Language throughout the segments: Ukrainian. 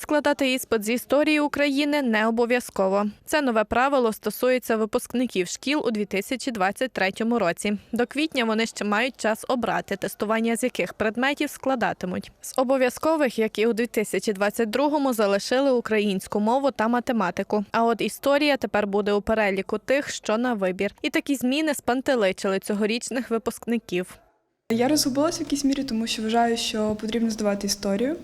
Складати іспит з історії України не обов'язково. Це нове правило стосується випускників шкіл у 2023 році. До квітня вони ще мають час обрати, тестування з яких предметів складатимуть. З обов'язкових, як і у 2022-му, залишили українську мову та математику. А от історія тепер буде у переліку тих, що на вибір. І такі зміни спантеличили цьогорічних випускників. Я розгубилася в якійсь мірі, тому що вважаю, що потрібно здавати історію,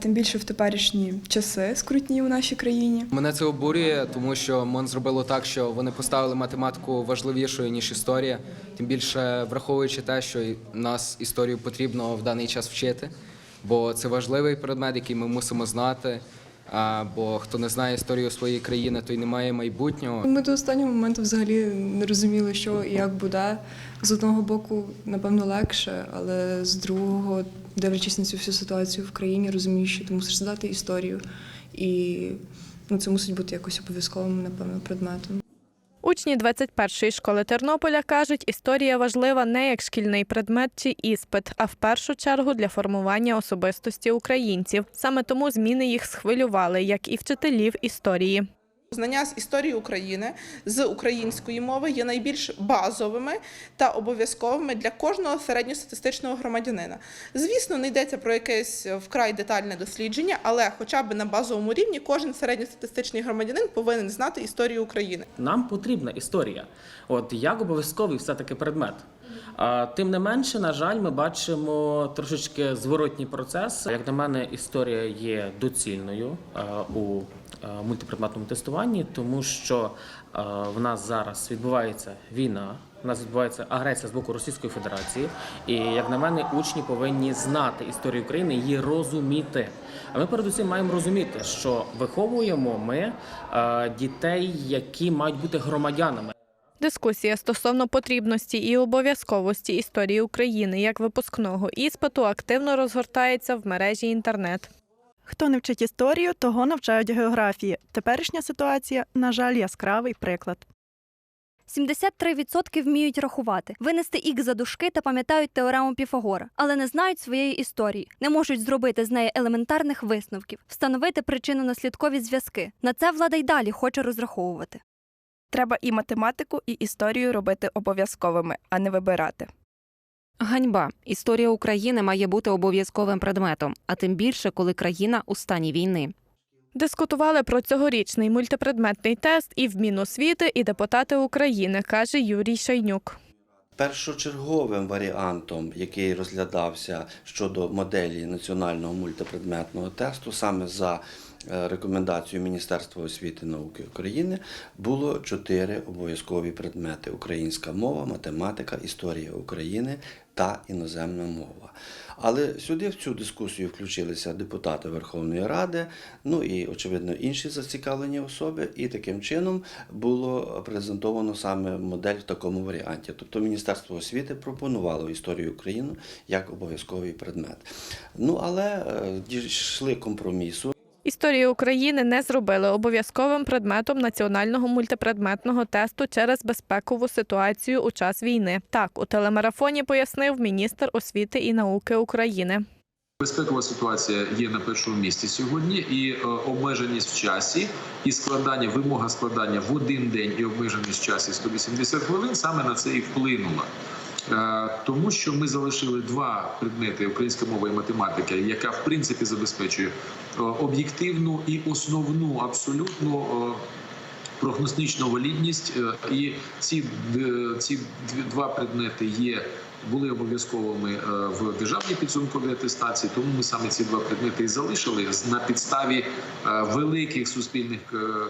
тим більше в теперішні часи скрутні у нашій країні. Мене це обурює, тому що МОН зробило так, що вони поставили математику важливішою ніж історія. Тим більше враховуючи те, що нас історію потрібно в даний час вчити, бо це важливий предмет, який ми мусимо знати. А, бо хто не знає історію своєї країни, той не має майбутнього. Ми до останнього моменту взагалі не розуміли, що і як буде. З одного боку, напевно, легше, але з другого, дивлячись на цю всю ситуацію в країні, розумієш, що ти мусиш здати історію. І ну, це мусить бути якось обов'язковим, напевно, предметом. Учні 21-ї школи Тернополя кажуть, історія важлива не як шкільний предмет чи іспит, а в першу чергу для формування особистості українців. Саме тому зміни їх схвилювали, як і вчителів історії. Знання з історії України з української мови є найбільш базовими та обов'язковими для кожного середньостатистичного громадянина. Звісно, не йдеться про якесь вкрай детальне дослідження, але хоча б на базовому рівні кожен середньостатистичний громадянин повинен знати історію України. Нам потрібна історія, от як обов'язковий все-таки предмет. Тим не менше, на жаль, ми бачимо трошечки зворотній процес. Як на мене, історія є доцільною у мультипредметному тестуванні, тому що в нас зараз відбувається війна. У нас відбувається агресія з боку Російської Федерації, і як на мене, учні повинні знати історію України, її розуміти. А ми передусім маємо розуміти, що виховуємо ми дітей, які мають бути громадянами. Дискусія стосовно потрібності і обов'язковості історії України як випускного іспиту активно розгортається в мережі інтернет. Хто не вчить історію, того навчають географії. Теперішня ситуація, на жаль, яскравий приклад. 73% вміють рахувати, винести ік за дужки та пам'ятають теорему Піфагора, але не знають своєї історії, не можуть зробити з неї елементарних висновків, встановити причинно-наслідкові зв'язки. На це влада й далі хоче розраховувати. Треба і математику, і історію робити обов'язковими, а не вибирати. Ганьба. Історія України має бути обов'язковим предметом, а тим більше, коли країна у стані війни. Дискутували про цьогорічний мультипредметний тест і в Міносвіти, і депутати України, каже Юрій Шайнюк. Першочерговим варіантом, який розглядався щодо моделі національного мультипредметного тесту, саме за е, рекомендацією Міністерства освіти і науки України, було чотири обов'язкові предмети: українська мова, математика, історія України та іноземна мова. Але сюди в цю дискусію включилися депутати Верховної Ради, ну і очевидно інші зацікавлені особи, і таким чином було презентовано саме модель в такому варіанті. Тобто Міністерство освіти пропонувало історію України як обов'язковий предмет. Ну але е, дійшли компромісу. Історію України не зробили обов'язковим предметом національного мультипредметного тесту через безпекову ситуацію у час війни. Так, у телемарафоні пояснив міністр освіти і науки України. Безпекова ситуація є на першому місці сьогодні, і е, обмеженість в часі, і складання, вимога складання в один день і обмеженість в часі 180 хвилин саме на це і вплинула. Е, Тому що ми залишили два предмети українська мова і математика, яка в принципі забезпечує е, об'єктивну і основну абсолютно е, прогностичну валідність. І ці, ці два предмети є були обов'язковими в державній підсумковій атестації, тому ми саме ці два предмети і залишили на підставі великих суспільних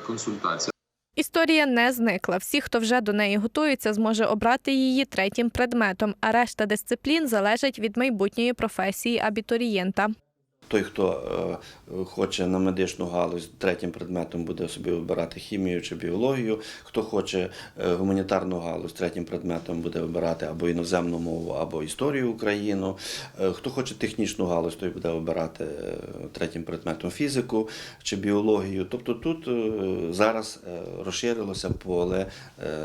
консультацій. Історія не зникла. Всі, хто вже до неї готується, зможе обрати її третім предметом, а решта дисциплін залежить від майбутньої професії абітурієнта. Той, хто е, хоче на медичну галузь, третім предметом буде собі обирати хімію чи біологію. Хто хоче е, гуманітарну галузь, третім предметом буде обирати або іноземну мову, або історію України. Е, Хто хоче технічну галузь, той буде обирати е, третім предметом фізику чи біологію. Тобто тут зараз розширилося поле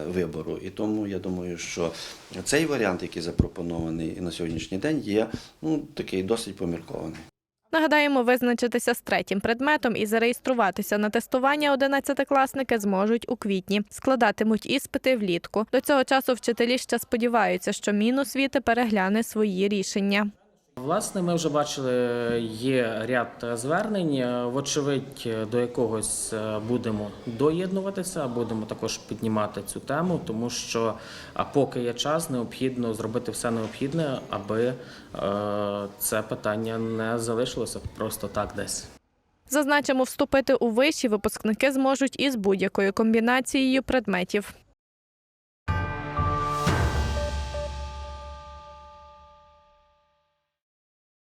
вибору. І тому я думаю, що цей варіант, який запропонований на сьогоднішній день, є ну, такий досить поміркований. Нагадаємо, визначитися з третім предметом і зареєструватися на тестування одинадцятикласники зможуть у квітні. Складатимуть іспити влітку. До цього часу вчителі ще сподіваються, що Міносвіти перегляне свої рішення. Власне, ми вже бачили, є ряд звернень. Вочевидь, до якогось е, будемо доєднуватися, будемо також піднімати цю тему, тому що поки є час, необхідно зробити все необхідне, аби е, це питання не залишилося просто так десь. Зазначимо, вступити у виші випускники зможуть із будь-якою комбінацією предметів.